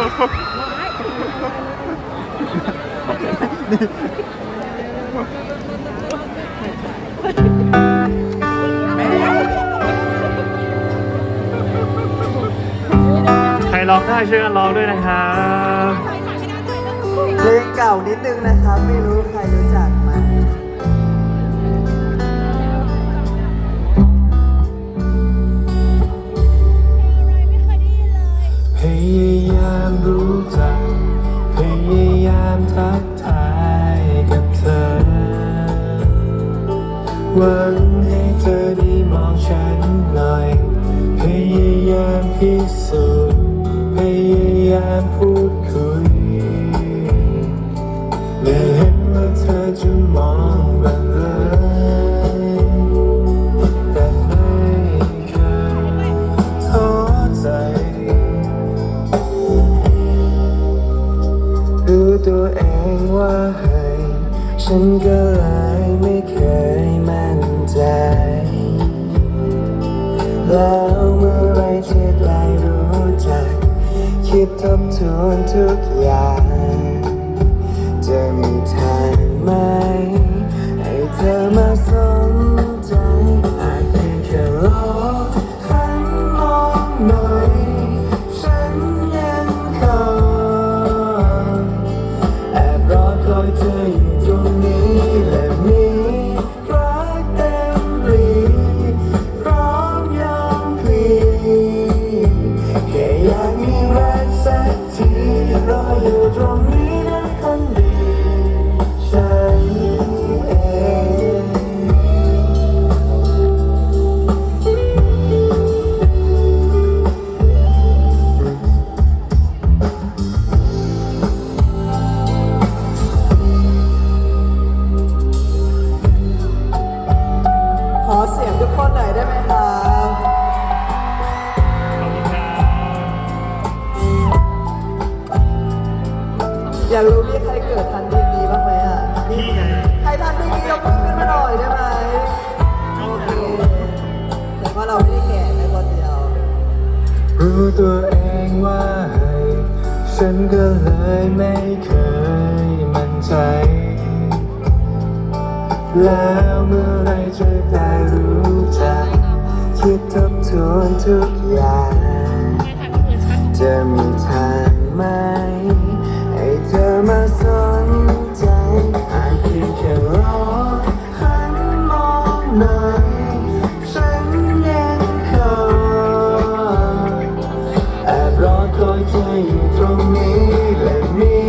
ใครร้องได้ช่วยกันร้องด้วยนะครับ เพลงเก่านิดนึงนะครับ ไม่รู้ใครรู้จัก หวังให้เธอได้มองฉันหน่อยพยายามพิสูจน์พยายามพูดคุยไม่เห็นว่าเธอจะมองบ้างเลยแต่ไม่เคยท้อใจรู้ตัวเองว่าให้ ฉันก็เลยไม่เคยมั่นใจ แล้วเมื่อไรที่ได้รู้จัก คิดทบทวนทุกอย่าง ตรงนี้นะคนดีฉันเองขอเสียงทุกคนหน่อยได้ไหมครับ อยากรู้มีใครเกิดทันเพลงนี้บ้างไหมอะพี่ไงใครทันเพลงนี้ยกมือขึ้นมาหน่อยได้ไหมโอเคแต่ว่าเราไม่ได้แก่แค่คนเดียวรู้ตัวเองว่าให้ฉันก็เลยไม่เคยมั่นใจ แล้วเมื่อไรจะได้รู้จักคิดทบทวนทุกอย่าง จะมีทางไหมให้เธอ มาสนใจอาจเพียงแค่รอหันมองหน่อยฉันยังคอยแอบรอคอยเธออยู่ตรงนี้และมี